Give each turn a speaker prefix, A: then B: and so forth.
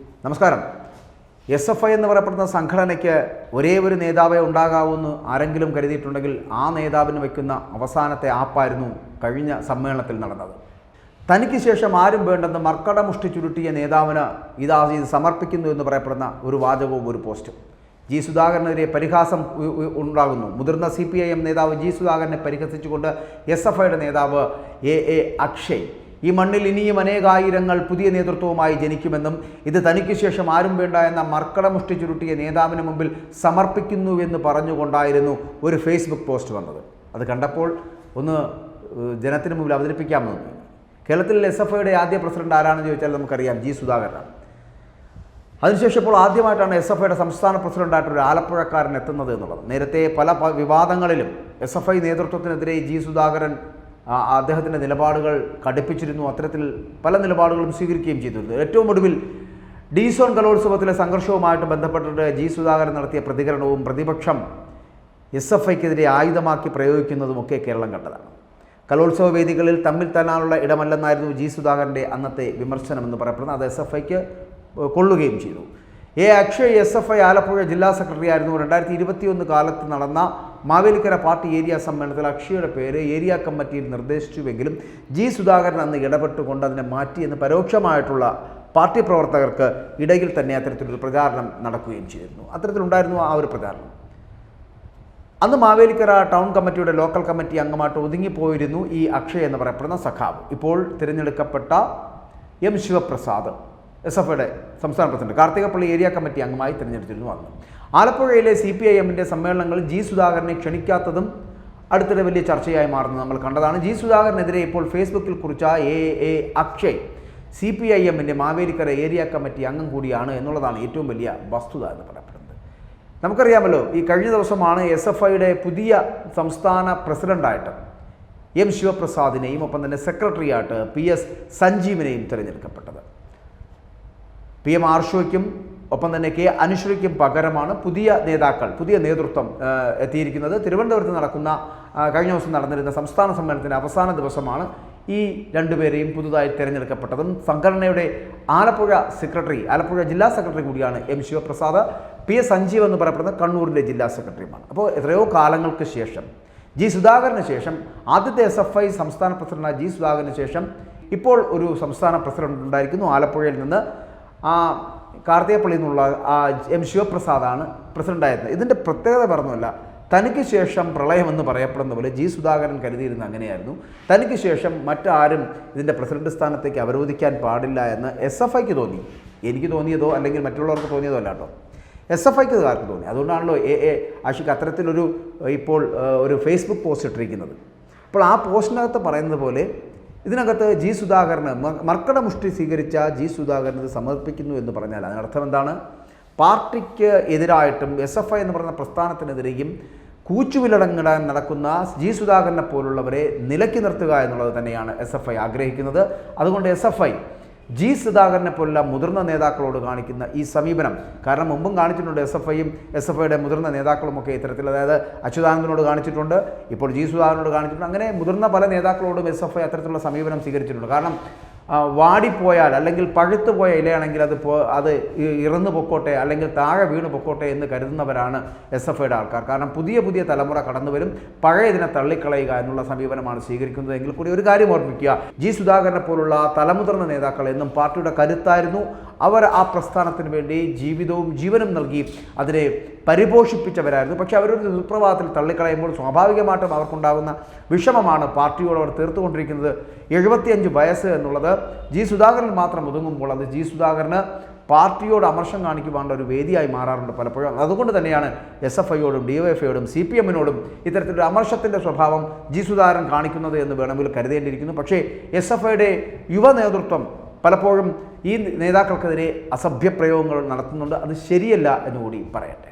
A: നമസ്കാരം. S F I എന്ന് പറയപ്പെടുന്ന സംഘടനയ്ക്ക് ഒരേ ഒരു നേതാവേ ഉണ്ടാകാവൂന്ന് ആരെങ്കിലും കരുതിയിട്ടുണ്ടെങ്കിൽ ആ നേതാവിന് വയ്ക്കുന്ന അവസാനത്തെ ആപ്പായിരുന്നു കഴിഞ്ഞ സമ്മേളനത്തിൽ നടന്നത്. തനിക്ക് ശേഷം ആരും വേണ്ടെന്ന് മർക്കടമുഷ്ടി ചുരുട്ടിയ നേതാവിന് ഇതാ ഇത് സമർപ്പിക്കുന്നു എന്ന് പറയപ്പെടുന്ന ഒരു വാചകവും ഒരു പോസ്റ്റും. ജി സുധാകരനെതിരെ പരിഹാസം ഉണ്ടാകുന്നു. മുതിർന്ന സി പി ഐ എം നേതാവ് ജി സുധാകരനെ പരിഹസിച്ചുകൊണ്ട് എസ് എഫ് ഐയുടെ നേതാവ് എ എ അക്ഷയ് ഈ മണ്ണിൽ ഇനിയും അനേകായിരങ്ങൾ പുതിയ നേതൃത്വവുമായി ജനിക്കുമെന്നും ഇത് തനിക്ക് ശേഷം ആരും വേണ്ട എന്ന മർക്കടമുഷ്ടി ചുരുട്ടിയ നേതാവിന് മുമ്പിൽ സമർപ്പിക്കുന്നുവെന്ന് പറഞ്ഞുകൊണ്ടായിരുന്നു ഒരു ഫേസ്ബുക്ക് പോസ്റ്റ് വന്നത്. അത് കണ്ടപ്പോൾ ഒന്ന് ജനത്തിന് മുമ്പിൽ അവതരിപ്പിക്കാമെന്ന് തോന്നി. കേരളത്തിൽ എസ് എഫ് ഐയുടെ ആദ്യ പ്രസിഡന്റ് ആരാണെന്ന് ചോദിച്ചാൽ നമുക്കറിയാം ജി സുധാകരനാണ്. അതിനുശേഷം ഇപ്പോൾ ആദ്യമായിട്ടാണ് എസ് എഫ് ഐയുടെ സംസ്ഥാന പ്രസിഡന്റായിട്ട് ഒരു ആലപ്പുഴക്കാരൻ എത്തുന്നത് എന്നുള്ളത്. നേരത്തെ പല വിവാദങ്ങളിലും എസ് എഫ് ഐ നേതൃത്വത്തിനെതിരെ ജി സുധാകരൻ അദ്ദേഹത്തിന്റെ നിലപാടുകൾ കടുപ്പിച്ചിരുന്നു. അത്തരത്തിൽ പല നിലപാടുകളും സ്വീകരിക്കുകയും ചെയ്തിരുന്നു. ഏറ്റവും ഒടുവിൽ ഡീസോൺ കലോത്സവത്തിലെ സംഘർഷവുമായിട്ട് ബന്ധപ്പെട്ടിട്ട് ജി സുധാകരൻ നടത്തിയ പ്രതികരണവും പ്രതിപക്ഷം എസ് എഫ് ഐക്കെതിരെ ആയുധമാക്കി പ്രയോഗിക്കുന്നതുമൊക്കെ കേരളം കണ്ടതാണ്. കലോത്സവ വേദികളിൽ തമ്മിൽ തന്നാനുള്ള ഇടമല്ലെന്നായിരുന്നു ജി സുധാകരന്റെ അന്നത്തെ വിമർശനം എന്ന് പറയപ്പെടുന്നത്. അത് എസ് എഫ് ഐക്ക് കൊള്ളുകയും ചെയ്തു. A Akshay S F I Alappuzha ജില്ലാ സെക്രട്ടറി ആയിരുന്നു. രണ്ടായിരത്തി ഇരുപത്തിയൊന്ന് കാലത്ത് നടന്ന മാവേലിക്കര പാർട്ടി ഏരിയ സമ്മേളനത്തിൽ അക്ഷയുടെ പേര് ഏരിയ കമ്മിറ്റിയിൽ നിർദ്ദേശിച്ചുവെങ്കിലും ജി സുധാകരൻ അന്ന് ഇടപെട്ടുകൊണ്ട് അതിനെ മാറ്റിയെന്ന് പരോക്ഷമായിട്ടുള്ള പാർട്ടി പ്രവർത്തകർക്ക് ഇടയിൽ തന്നെ അത്തരത്തിലൊരു പ്രചാരണം നടക്കുകയും ചെയ്തിരുന്നു. അത്തരത്തിലുണ്ടായിരുന്നു ആ ഒരു പ്രചാരണം. അന്ന് മാവേലിക്കര ടൗൺ കമ്മിറ്റിയുടെ ലോക്കൽ കമ്മിറ്റി അംഗമായിട്ട് ഒതുങ്ങിപ്പോയിരുന്നു ഈ അക്ഷയ് എന്ന് പറയപ്പെടുന്ന സഖാവ്. ഇപ്പോൾ തിരഞ്ഞെടുക്കപ്പെട്ട എം ശിവപ്രസാദ്. എസ് എഫ് ഐയുടെ സംസ്ഥാന പ്രസിഡന്റ്. കാർത്തികപ്പള്ളി ഏരിയ കമ്മിറ്റി അംഗമായി തിരഞ്ഞെടുത്തിരുന്നു അന്ന് ആലപ്പുഴയിലെ സി പി ഐ എമ്മിന്റെ സമ്മേളനങ്ങളിൽ ജി സുധാകരനെ ക്ഷണിക്കാത്തതും അടുത്തിടെ വലിയ ചർച്ചയായി മാറുന്നത് നമ്മൾ കണ്ടതാണ്. ജി സുധാകരനെതിരെ ഇപ്പോൾ ഫേസ്ബുക്കിൽ കുറിച്ച A A Akshay C P I എമ്മിന്റെ മാവേലിക്കര ഏരിയ കമ്മിറ്റി അംഗം കൂടിയാണ് എന്നുള്ളതാണ് ഏറ്റവും വലിയ വസ്തുത എന്ന് പറയപ്പെടുന്നത്. നമുക്കറിയാമല്ലോ ഈ കഴിഞ്ഞ ദിവസമാണ് എസ് എഫ് ഐയുടെ പുതിയ സംസ്ഥാന പ്രസിഡന്റായിട്ട് എം ശിവപ്രസാദിനെയും ഒപ്പം തന്നെ സെക്രട്ടറിയായിട്ട് പി എസ് സഞ്ജീവിനെയും തിരഞ്ഞെടുക്കപ്പെട്ടത്. പി എം ആർഷോയ്ക്കും ഒപ്പം തന്നെ കെ അനുശ്രീക്കും പകരമാണ് പുതിയ നേതാക്കൾ പുതിയ നേതൃത്വം എത്തിയിരിക്കുന്നത്. തിരുവനന്തപുരത്ത് നടക്കുന്ന കഴിഞ്ഞ ദിവസം നടന്നിരുന്ന സംസ്ഥാന സമ്മേളനത്തിന്റെ അവസാന ദിവസമാണ് ഈ രണ്ടുപേരെയും പുതുതായി തിരഞ്ഞെടുക്കപ്പെട്ടതും. സംഘടനയുടെ ആലപ്പുഴ സെക്രട്ടറി ആലപ്പുഴ ജില്ലാ സെക്രട്ടറി കൂടിയാണ് M Sivaprasad. P S Sanjeev എന്ന് പറയപ്പെടുന്ന കണ്ണൂരിന്റെ ജില്ലാ സെക്രട്ടറിയുമാണ്. അപ്പോൾ എത്രയോ കാലങ്ങൾക്ക് ശേഷം ജി സുധാകരന് ശേഷം ആദ്യത്തെ എസ് എഫ് ഐ സംസ്ഥാന പ്രസിഡന്റായ ജി സുധാകരന് ശേഷം ഇപ്പോൾ ഒരു സംസ്ഥാന പ്രസിഡന്റ് ഉണ്ടായിരിക്കുന്നു ആലപ്പുഴയിൽ നിന്ന് ആ കാർത്തികപ്പള്ളിയിൽ നിന്നുള്ള ആ എം ശിവപ്രസാദാണ് പ്രസിഡന്റായിരുന്നത് ഇതിന്റെ പ്രത്യേകത പറഞ്ഞല്ല തനിക്ക് ശേഷം പ്രളയമെന്ന് പറയപ്പെടുന്ന പോലെ ജി സുധാകരൻ കരുതിയിരുന്ന അങ്ങനെയായിരുന്നു. തനിക്ക് ശേഷം മറ്റാരും ഇതിന്റെ പ്രസിഡന്റ് സ്ഥാനത്തേക്ക് അവരോധിക്കാൻ പാടില്ല എന്ന് എസ് എഫ് ഐക്ക് തോന്നി. എനിക്ക് തോന്നിയതോ അല്ലെങ്കിൽ മറ്റുള്ളവർക്ക് തോന്നിയതോ അല്ല കേട്ടോ. എസ് എഫ് ഐക്ക് കാർക്ക് തോന്നി? അതുകൊണ്ടാണല്ലോ എ എ ആഷിക്ക് അത്തരത്തിലൊരു ഇപ്പോൾ ഒരു ഫേസ്ബുക്ക് പോസ്റ്റ് ഇട്ടിരിക്കുന്നത്. അപ്പോൾ ആ പോസ്റ്റിനകത്ത് പറയുന്നത് പോലെ ഇതിനകത്ത് ജി സുധാകരന് മർക്കട മർക്കടമുഷ്ടി സ്വീകരിച്ച ജി സുധാകരൻ ഇത് സമർപ്പിക്കുന്നു എന്ന് പറഞ്ഞാൽ അതിനർത്ഥം എന്താണ്? പാർട്ടിക്ക് എതിരായിട്ടും എസ് എഫ് ഐ എന്ന് പറയുന്ന പ്രസ്ഥാനത്തിനെതിരെയും കൂച്ചുവിലടങ്ങിടാൻ നടക്കുന്ന ജി സുധാകരനെ പോലുള്ളവരെ നിലക്കി നിർത്തുക എന്നുള്ളത് തന്നെയാണ് എസ് എഫ് ഐ ആഗ്രഹിക്കുന്നത്. അതുകൊണ്ട് എസ് എഫ് ഐ ജി സുധാകരനെ പോലുള്ള മുതിർന്ന നേതാക്കളോട് കാണിക്കുന്ന ഈ സമീപനം. കാരണം മുമ്പും കാണിച്ചിട്ടുണ്ട് എസ് എഫ് ഐയും എസ് എഫ് ഐയുടെ മുതിർന്ന നേതാക്കളുമൊക്കെ ഇത്തരത്തിൽ. അതായത് അച്യുതാനന്ദനോട് കാണിച്ചിട്ടുണ്ട് ഇപ്പോൾ ജി സുധാകരനോട് കാണിച്ചിട്ടുണ്ട്. അങ്ങനെ മുതിർന്ന പല നേതാക്കളോടും എസ് എഫ് ഐ അത്തരത്തിലുള്ള സമീപനം സ്വീകരിച്ചിട്ടുണ്ട്. കാരണം വാടിപ്പോയാൽ അല്ലെങ്കിൽ പഴുത്തു പോയ ഇലയാണെങ്കിൽ അത് പോ അത് ഇറന്നു പൊക്കോട്ടെ അല്ലെങ്കിൽ താഴെ വീണ് പൊക്കോട്ടെ എന്ന് കരുതുന്നവരാണ് എസ് എഫ് ഐയുടെ ആൾക്കാർ. കാരണം പുതിയ പുതിയ തലമുറ കടന്നു വരും പഴയതിനെ തള്ളിക്കളയുക എന്നുള്ള സമീപനമാണ് സ്വീകരിക്കുന്നത്. എങ്കിൽ കൂടി ഒരു കാര്യം ഓർമ്മിക്കുക ജി സുധാകരനെ പോലുള്ള തലമുതിർന്ന നേതാക്കൾ എന്നും പാർട്ടിയുടെ കരുത്തായിരുന്നു. അവർ ആ പ്രസ്ഥാനത്തിന് വേണ്ടി ജീവിതവും ജീവനും നൽകി അതിനെ പരിപോഷിപ്പിച്ചവരായിരുന്നു. പക്ഷേ അവരൊരു സുപ്രഭാതത്തിൽ തള്ളിക്കളയുമ്പോൾ സ്വാഭാവികമായിട്ടും അവർക്കുണ്ടാകുന്ന വിഷമമാണ് പാർട്ടിയോട് അവർ തീർത്തുകൊണ്ടിരിക്കുന്നത്. എഴുപത്തിയഞ്ച് വയസ്സ് എന്നുള്ളത് ജി സുധാകരൻ മാത്രം ഒതുങ്ങുമ്പോൾ അത് ജി സുധാകരന് പാർട്ടിയോട് അമർഷം കാണിക്കുവാനുള്ള ഒരു വേദിയായി മാറാറുണ്ട് പലപ്പോഴും. അതുകൊണ്ട് തന്നെയാണ് എസ് എഫ് ഐയോടും ഡി വൈ എഫ് ഐയോടും സി പി എമ്മിനോടും ഇത്തരത്തിലൊരു അമർഷത്തിന്റെ സ്വഭാവം ജി സുധാകരൻ കാണിക്കുന്നത് എന്ന് വേണമെങ്കിൽ കരുതേണ്ടിയിരിക്കുന്നു. പക്ഷേ എസ് എഫ് ഐയുടെ യുവ നേതൃത്വം പലപ്പോഴും ഈ നേതാക്കൾക്കെതിരെ അസഭ്യപ്രയോഗങ്ങൾ നടത്തുന്നുണ്ട്. അത് ശരിയല്ല എന്നുകൂടി പറയട്ടെ.